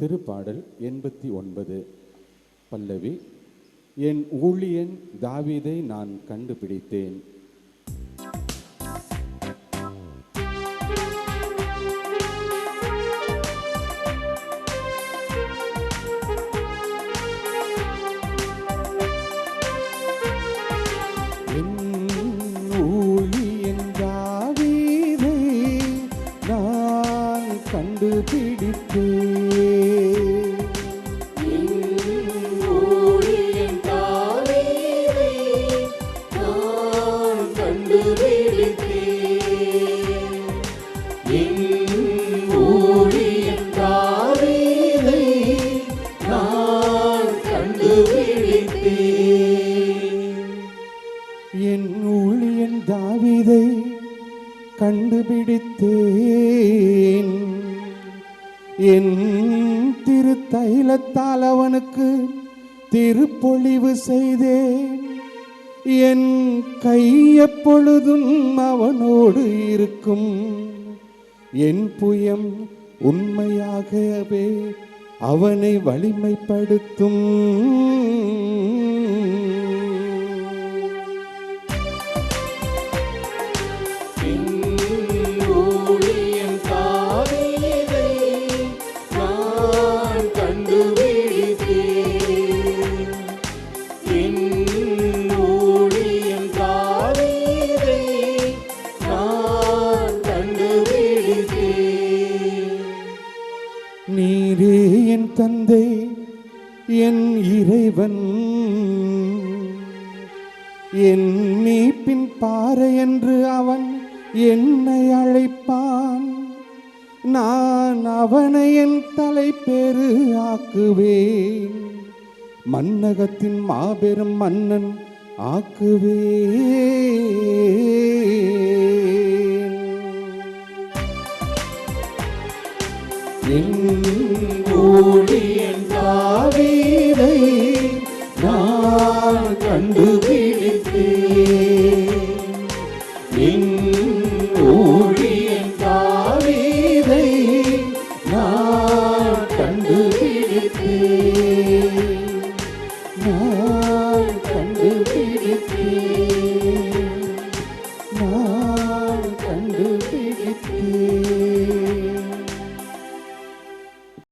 திருப்பாடல் எண்பத்தி ஒன்பது. பல்லவி என் ஊழியன் தாவீதை நான் கண்டுபிடித்தேன். என் என் ஊழியன் தாவிதை நான் கண்டுபிடித்தேன். என் ஊழியன் அவனுக்கு திருப்பொழிவு செய்தேன். என் கையப்பொழுதும் அவனோடு இருக்கும். என் புயம் உண்மையாகவே அவனை வலிமைப்படுத்தும். நீரே என் தந்தை என் இறைவன். என் மீட்பின் பாறை என்று அவன் என்னை அழைப்பான். நான் அவனை என் தலைப்பேறு ஆக்குவேன். மன்னகத்தின் மாபெரும் மன்னன் ஆக்குவேன். ஊழியந்தாவீரை நான் கண்டுபிடித்தேன். ஊழியந்தாவீரை நான் கண்டுபிடித்தேன்.